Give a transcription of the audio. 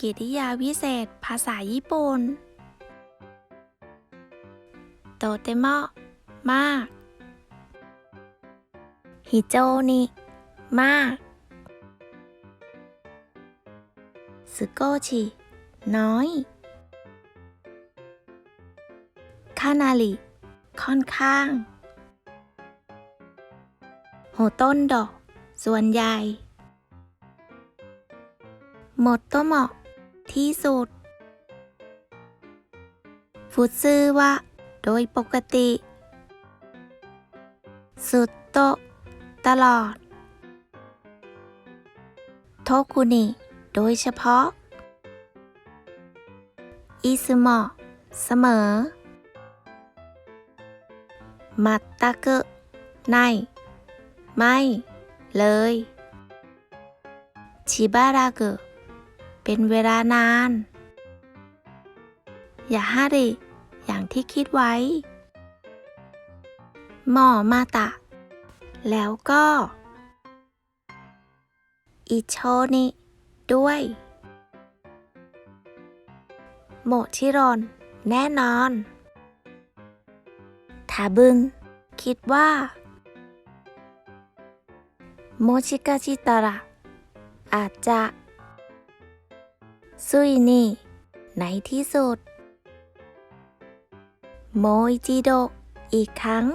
กิริยาวิเศษ ภาษาญี่ปุ่นโตเตมะมากฮิโจนิมากสโกชิน้อยคานาลิค่อนข้างโหต้นดอกส่วนใหญ่หมดตัวเหมาะ ที่สุด ฟุตซื่อว่าโดยปกติ สุดโตะตลอด โทคุนิ โดยเฉพาะ อิซโมะเสมอ มัตตะกึในไม่ เลยชิบารากุ เป็นเวลานาน อย่าฮาริอย่างที่คิดไว้ หมอมาตะ แล้วก็ อิโชนิ ด้วย โมชิรอนแน่นอนทาบึงคิดว่า โมชิกาชิตาระอาจจะ ซุยนี่ในที่สุด โมยจิโด อีกครั้ง